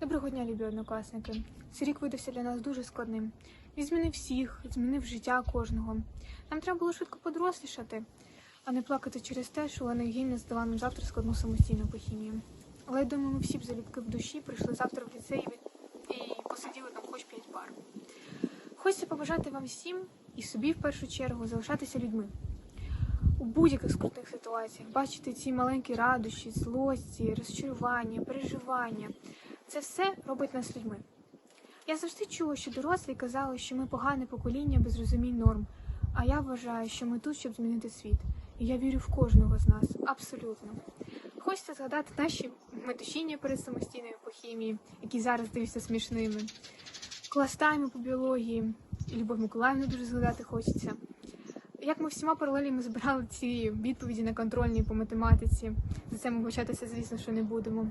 Доброго дня, любі однокласники. Цей рік видався для нас дуже складним. Він змінив всіх, змінив життя кожного. Нам треба було швидко подорослішати, а не плакати через те, що Олена Євгенівна здала нам завтра складну самостійну по хімії. Але я думаю, ми всі б залюбки в душі прийшли завтра в ліцей і посиділи там хоч п'ять пар. Хочеться побажати вам всім і собі в першу чергу залишатися людьми. У будь-яких скрутних ситуаціях бачити ці маленькі радощі, злості, розчарування, переживання. Це все робить нас людьми. Я завжди чула, що дорослі казали, що ми погане покоління без розумінь норм. А я вважаю, що ми тут, щоб змінити світ. І я вірю в кожного з нас, абсолютно. Хочеться згадати наші метушіння перед самостійною по хімії, які зараз здаються смішними, кластайми по біології, і Любов Миколаївну дуже згадати хочеться. Як ми всіма паралелями збирали ці відповіді на контрольні по математиці, за це ми вибачатися, звісно, що не будемо.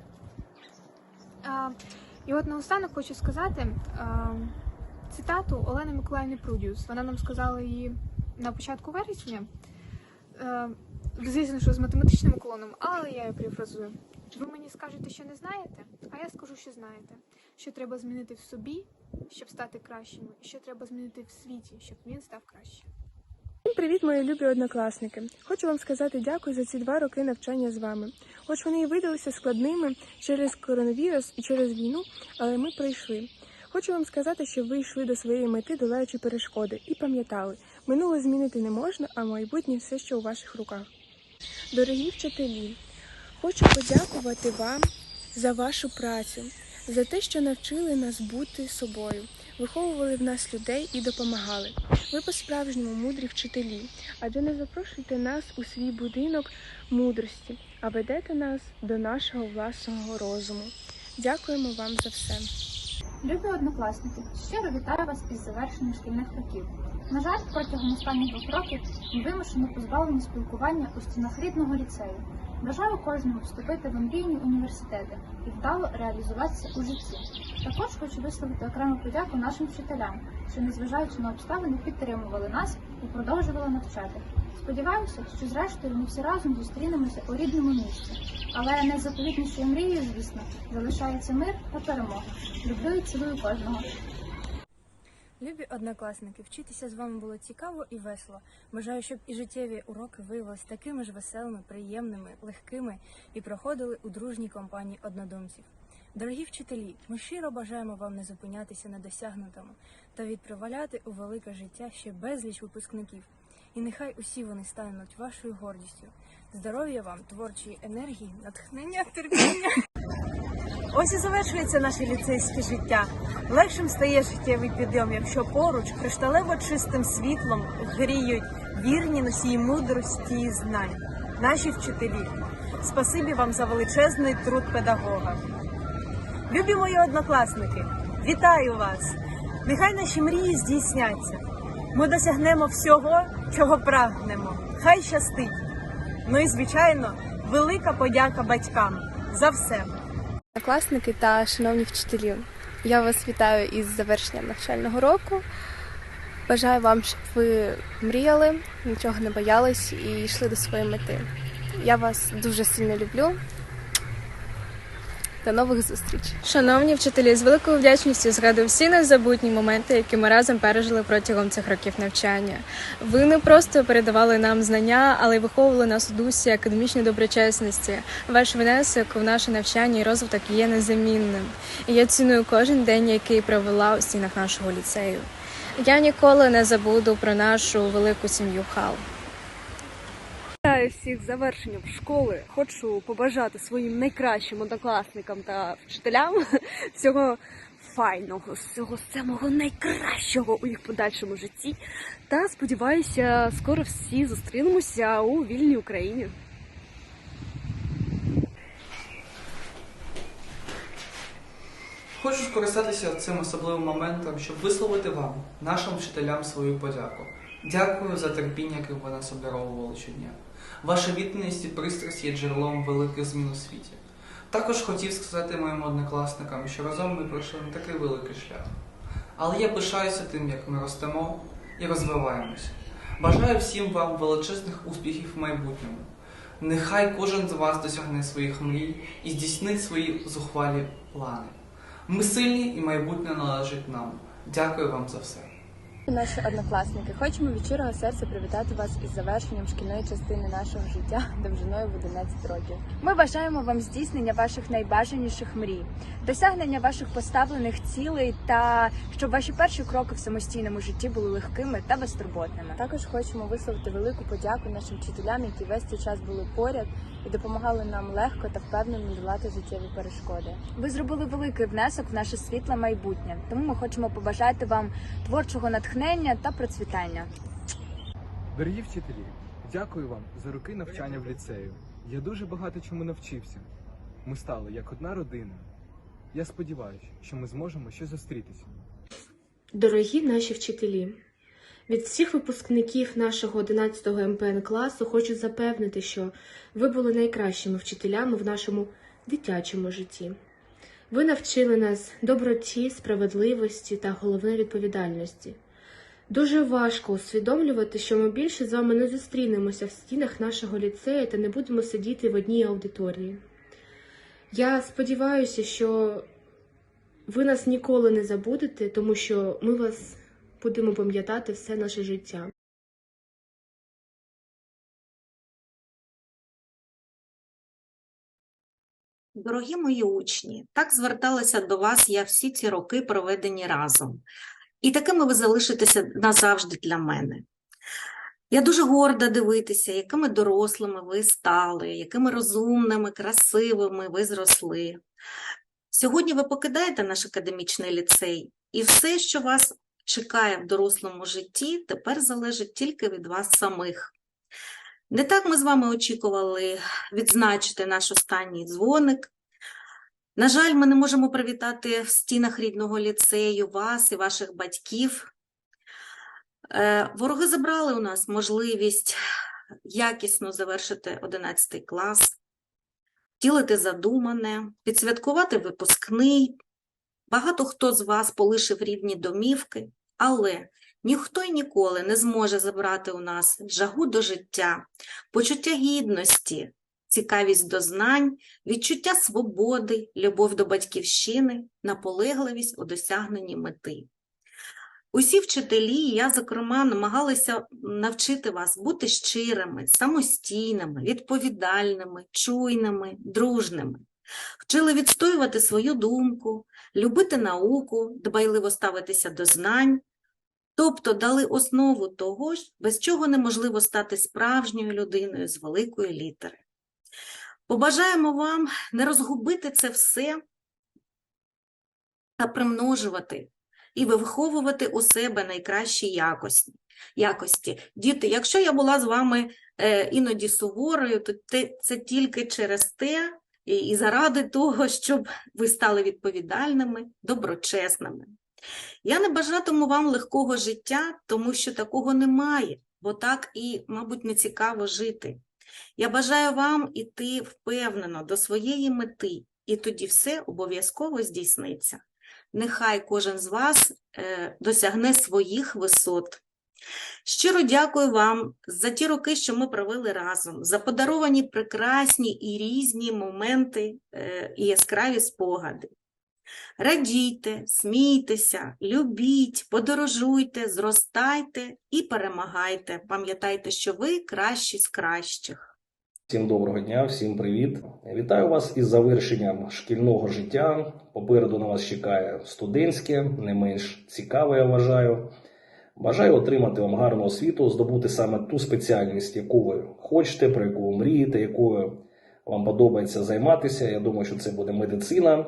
І от наостанок хочу сказати цитату Олени Миколаївни Прудіус. Вона нам сказала її на початку вересня. Звісно, що з математичним уклоном, але я її перефразую. Ви мені скажете, що не знаєте, а я скажу, що знаєте. Що треба змінити в собі, щоб стати кращими, і що треба змінити в світі, щоб він став кращим. Привіт, мої любі однокласники! Хочу вам сказати дякую за ці два роки навчання з вами. Хоч вони і видалися складними через коронавірус і через війну, але ми пройшли. Хочу вам сказати, що ви йшли до своєї мети, долаючи перешкоди, і пам'ятали, минуле змінити не можна, а майбутнє все, що у ваших руках. Дорогі вчителі, хочу подякувати вам за вашу працю, за те, що навчили нас бути собою, виховували в нас людей і допомагали. Ви по-справжньому мудрі вчителі, адже не запрошуєте нас у свій будинок мудрості, а ведете нас до нашого власного розуму. Дякуємо вам за все. Любі однокласники, щиро вітаю вас із завершенням шкільних років. На жаль, протягом останніх двох років ми вимушено позбавлені спілкування у стінах рідного ліцею. Бажаю кожному вступити в омрійні університети і вдало реалізуватися у житті. Також хочу висловити окрему подяку нашим вчителям, що, незважаючи на обставини, підтримували нас і продовжували навчати. Сподіваюся, що зрештою ми всі разом зустрінемося у рідному місці. Але найзаповітнішою мрією, звісно, залишається мир та перемога. Люблю і цілую кожного. Любі однокласники, вчитися з вами було цікаво і весело. Бажаю, щоб і життєві уроки виявилися такими ж веселими, приємними, легкими і проходили у дружній компанії однодумців. Дорогі вчителі, ми щиро бажаємо вам не зупинятися на досягнутому та відправляти у велике життя ще безліч випускників. І нехай усі вони стануть вашою гордістю. Здоров'я вам, творчої енергії, натхнення, терпіння. Ось і завершується наше ліцейське життя. Легшим стає життєвий підйом, якщо поруч кришталево чистим світлом гріють вірні носії мудрості і знань. Наші вчителі. Спасибі вам за величезний труд педагога. Любі мої однокласники, вітаю вас! Нехай наші мрії здійсняться. Ми досягнемо всього, чого прагнемо. Хай щастить! Ну і звичайно, велика подяка батькам за все. Однокласники та шановні вчителі, я вас вітаю із завершенням навчального року. Бажаю вам, щоб ви мріяли, нічого не боялись і йшли до своєї мети. Я вас дуже сильно люблю. До нових зустрічей! Шановні вчителі, з великою вдячністю згадую всі незабутні моменти, які ми разом пережили протягом цих років навчання. Ви не просто передавали нам знання, але й виховували нас у дусі академічної доброчесності. Ваш внесок в наше навчання і розвиток є незамінним. І я ціную кожен день, який провела у стінах нашого ліцею. Я ніколи не забуду про нашу велику сім'ю Хал. Вітаю всіх з завершенням школи. Хочу побажати своїм найкращим однокласникам та вчителям всього файного, всього самого найкращого у їх подальшому житті. Та сподіваюся, скоро всі зустрінемося у вільній Україні. Хочу скористатися цим особливим моментом, щоб висловити вам, нашим вчителям, свою подяку. Дякую за терпіння, яким ви нас обдаровували щодня. Ваша відданість і пристрасть є джерелом великих змін у світі. Також хотів сказати моїм однокласникам, що разом ми пройшли не такий великий шлях. Але я пишаюся тим, як ми ростемо і розвиваємося. Бажаю всім вам величезних успіхів в майбутньому. Нехай кожен з вас досягне своїх мрій і здійснить свої зухвалі плани. Ми сильні і майбутнє належить нам. Дякую вам за все. Наші однокласники, хочемо від щирого серця привітати вас із завершенням шкільної частини нашого життя довжиною в 11 років. Ми бажаємо вам здійснення ваших найбажаніших мрій, досягнення ваших поставлених цілей та щоб ваші перші кроки в самостійному житті були легкими та безтурботними. Також хочемо висловити велику подяку нашим вчителям, які весь цей час були поряд і допомагали нам легко та впевнено долати життєві перешкоди. Ви зробили великий внесок в наше світле майбутнє, тому ми хочемо побажати вам творчого натхнення та процвітання. Дорогі вчителі, дякую вам за роки навчання в ліцею. Я дуже багато чому навчився. Ми стали як одна родина. Я сподіваюся, що ми зможемо ще зустрітися. Дорогі наші вчителі, від всіх випускників нашого 11-го МПН класу хочу запевнити, що ви були найкращими вчителями в нашому дитячому житті. Ви навчили нас доброті, справедливості та головне відповідальності. Дуже важко усвідомлювати, що ми більше з вами не зустрінемося в стінах нашого ліцею та не будемо сидіти в одній аудиторії. Я сподіваюся, що ви нас ніколи не забудете, тому що ми вас будемо пам'ятати все наше життя. Дорогі мої учні, так зверталася до вас я всі ці роки, проведені разом. І такими ви залишитеся назавжди для мене. Я дуже горда дивитися, якими дорослими ви стали, якими розумними, красивими ви зросли. Сьогодні ви покидаєте наш академічний ліцей, і все, що вас чекає в дорослому житті, тепер залежить тільки від вас самих. Не так ми з вами очікували відзначити наш останній дзвоник. На жаль, ми не можемо привітати в стінах рідного ліцею вас і ваших батьків. Е, Вороги забрали у нас можливість якісно завершити 11 клас, втілити задумане, відсвяткувати випускний. Багато хто з вас полишив рідні домівки, але ніхто й ніколи не зможе забрати у нас жагу до життя, почуття гідності, цікавість до знань, відчуття свободи, любов до батьківщини, наполегливість у досягненні мети. Усі вчителі, я, зокрема, намагалися навчити вас бути щирими, самостійними, відповідальними, чуйними, дружними. Вчили відстоювати свою думку, любити науку, дбайливо ставитися до знань, тобто дали основу того, без чого неможливо стати справжньою людиною з великої літери. Побажаємо вам не розгубити це все та примножувати і виховувати у себе найкращі якості. якості. Діти, якщо я була з вами е, іноді суворою, то це тільки через те і заради того, щоб ви стали відповідальними, доброчесними. Я не бажатиму вам легкого життя, тому що такого немає, бо так і, мабуть, не цікаво жити. Я бажаю вам іти впевнено до своєї мети, і тоді все обов'язково здійсниться. Нехай кожен з вас е, досягне своїх висот. Щиро дякую вам за ті роки, що ми провели разом, за подаровані прекрасні і різні моменти е, і яскраві спогади. Радійте, смійтеся, любіть, подорожуйте, зростайте і перемагайте. Пам'ятайте, що ви кращі з кращих. Всім доброго дня, всім привіт. Вітаю вас із завершенням шкільного життя. Попереду на вас чекає студентське, не менш цікаве, я вважаю. Бажаю отримати вам гарну освіту, здобути саме ту спеціальність, яку ви хочете, про яку ви мрієте, якою вам подобається займатися. Я думаю, що це буде медицина.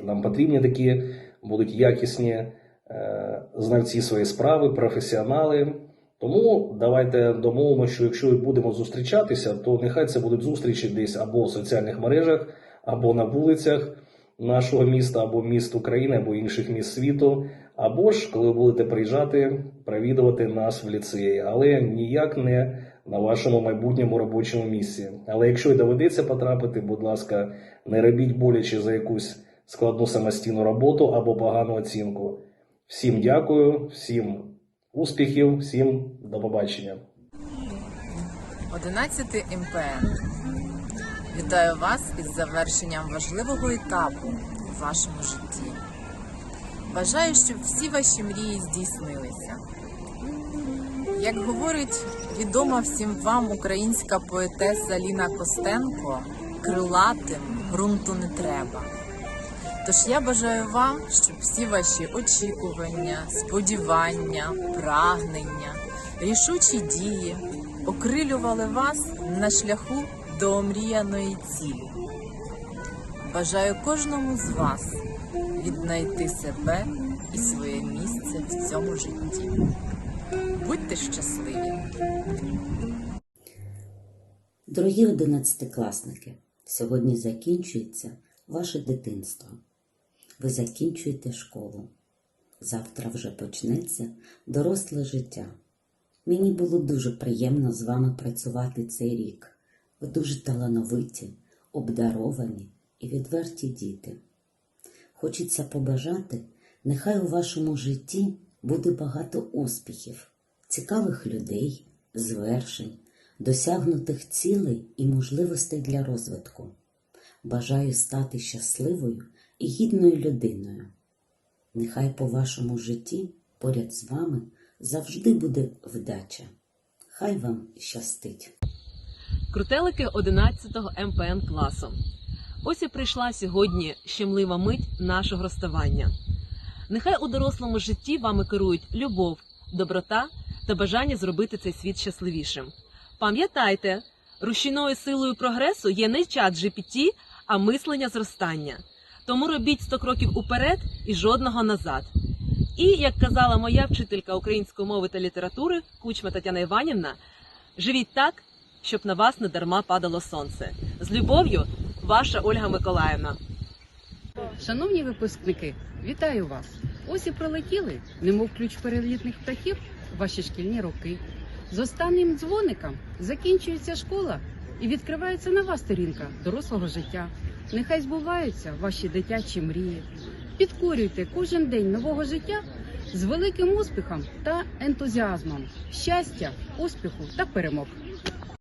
Нам потрібні такі будуть якісні е, знавці своєї справи, професіонали. Тому давайте домовимося, що якщо будемо зустрічатися, то нехай це будуть зустрічі десь або в соціальних мережах, або на вулицях нашого міста, або міст України, або інших міст світу, або ж коли будете приїжджати, провідувати нас в ліцеї, але ніяк не на вашому майбутньому робочому місці. Але якщо й доведеться потрапити, будь ласка, не робіть боляче за якусь складну самостійну роботу або погану оцінку. Всім дякую, всім успіхів, всім до побачення. 11 МПН. Вітаю вас із завершенням важливого етапу в вашому житті. Бажаю, щоб всі ваші мрії здійснилися. Як говорить відома всім вам українська поетеса Ліна Костенко, крилатим ґрунту не треба. Тож я бажаю вам, щоб всі ваші очікування, сподівання, прагнення, рішучі дії окрилювали вас на шляху до омріяної цілі. Бажаю кожному з вас віднайти себе і своє місце в цьому житті. Будьте щасливі! Дорогі одинадцятикласники, сьогодні закінчується ваше дитинство. Ви закінчуєте школу. Завтра вже почнеться доросле життя. Мені було дуже приємно з вами працювати цей рік. Ви дуже талановиті, обдаровані і відверті діти. Хочеться побажати, нехай у вашому житті буде багато успіхів, цікавих людей, звершень, досягнутих цілей і можливостей для розвитку. Бажаю стати щасливою і гідною людиною. Нехай по вашому житті поряд з вами завжди буде вдача. Хай вам щастить. Крутелики 11-го МПН класу. Ось і прийшла сьогодні щемлива мить нашого розставання. Нехай у дорослому житті вами керують любов, доброта та бажання зробити цей світ щасливішим. Пам'ятайте, рушійною силою прогресу є не чат GPT, а мислення зростання. Тому робіть 100 кроків уперед і жодного назад. І, як казала моя вчителька української мови та літератури Кучма Тетяна Іванівна, живіть так, щоб на вас не дарма падало сонце. З любов'ю, ваша Ольга Миколаївна. Шановні випускники, вітаю вас! Ось і прилетіли, немов ключ перелітних птахів, ваші шкільні роки. З останнім дзвоником закінчується школа і відкривається нова сторінка дорослого життя. Нехай збуваються ваші дитячі мрії. Підкорюйте кожен день нового життя з великим успіхом та ентузіазмом, щастя, успіху та перемог.